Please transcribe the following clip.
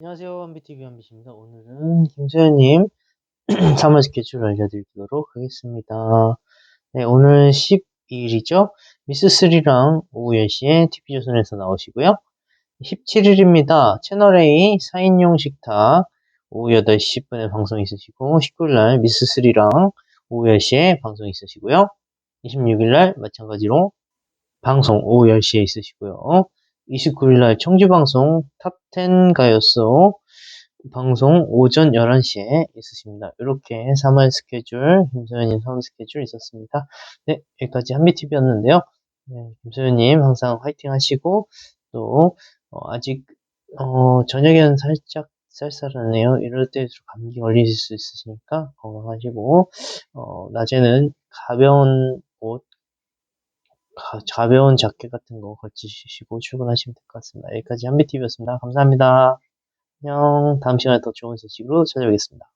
안녕하세요. 한비TV 한비입니다. 오늘은 김소연님 3월 스케줄 알려드리도록 하겠습니다. 네, 오늘 12일이죠. 미스3랑 오후 10시에 TV조선에서 나오시고요. 17일입니다. 채널A 4인용 식탁 오후 8시 10분에 방송 있으시고 19일날 미스3랑 오후 10시에 방송 있으시고요. 26일날 마찬가지로 방송 오후 10시에 있으시고요. 29일날 청주방송 탑10 가요소 방송 오전 11시에 있으십니다. 이렇게 3월 스케줄, 김소연님 3월 스케줄 있었습니다. 네, 여기까지 한비TV였는데요. 네, 김소연님 항상 화이팅 하시고, 또, 어, 아직, 어, 저녁에는 살짝 쌀쌀하네요. 이럴 때일수록 감기 걸리실 수 있으시니까 건강하시고, 어, 낮에는 가벼운 옷, 가, 가벼운 자켓 같은 거 걸치시고 출근하시면 될 것 같습니다. 여기까지 한비TV였습니다. 감사합니다. 안녕. 다음 시간에 더 좋은 소식으로 찾아오겠습니다.